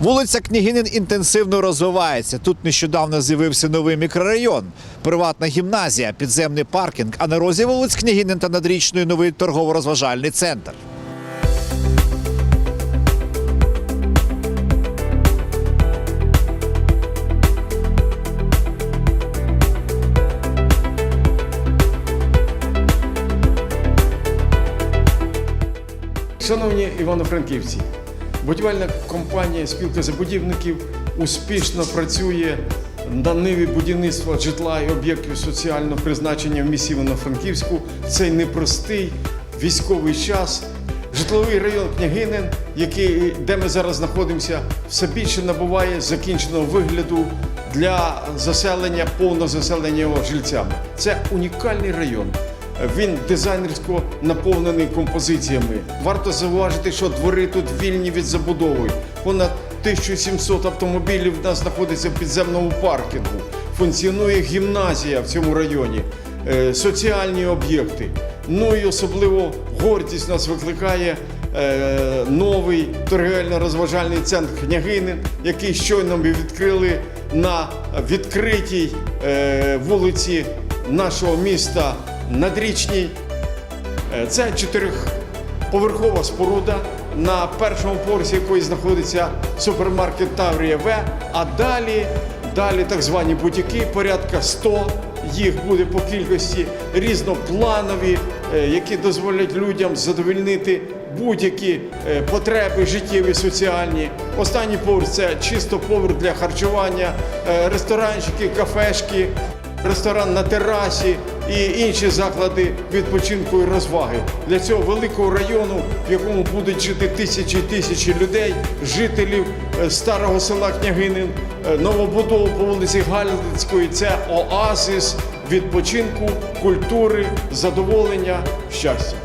Вулиця Княгинин інтенсивно розвивається. Тут нещодавно з'явився новий мікрорайон, приватна гімназія, підземний паркінг, а на розі вулиць Княгинин та надрічної новий торгово-розважальний центр. Шановні івано-франківці, будівельна компанія спілка забудівників успішно працює на ниві будівництва житла і об'єктів соціального призначення в місті Івано-Франківську. Цей непростий військовий час. Житловий район Княгинин, який, де ми зараз знаходимося, все більше набуває закінченого вигляду для заселення, повного заселення його жильцями. Це унікальний район. Він дизайнерсько наповнений композиціями. Варто зауважити, що двори тут вільні від забудови. Понад 1700 автомобілів в нас знаходиться в підземному паркінгу. Функціонує гімназія в цьому районі, е, соціальні об'єкти. Ну і особливо гордість нас викликає е, новий торгівельно-розважальний центр Княгинин, який щойно ми відкрили на відкритій е, вулиці нашого міста Надрічній. Е, Це чотирьохповерхова споруда, на першому поверсі якої знаходиться супермаркет Таврія В. А далі, далі так звані бутіки, порядка 100 їх буде по кількості, різнопланові, е, які дозволять людям задовольнити будь-які е, потреби життєві, соціальні. Останній поверх це чисто поверх для харчування, ресторанчики, кафешки ресторан на терасі і інші заклади відпочинку і розваги для цього великого району, в якому будуть жити тисячі і тисячі людей, жителів е, старого села Княгинин, е, новобудову по вулиці Галицької. Це оазис відпочинку, культури, задоволення, щастя.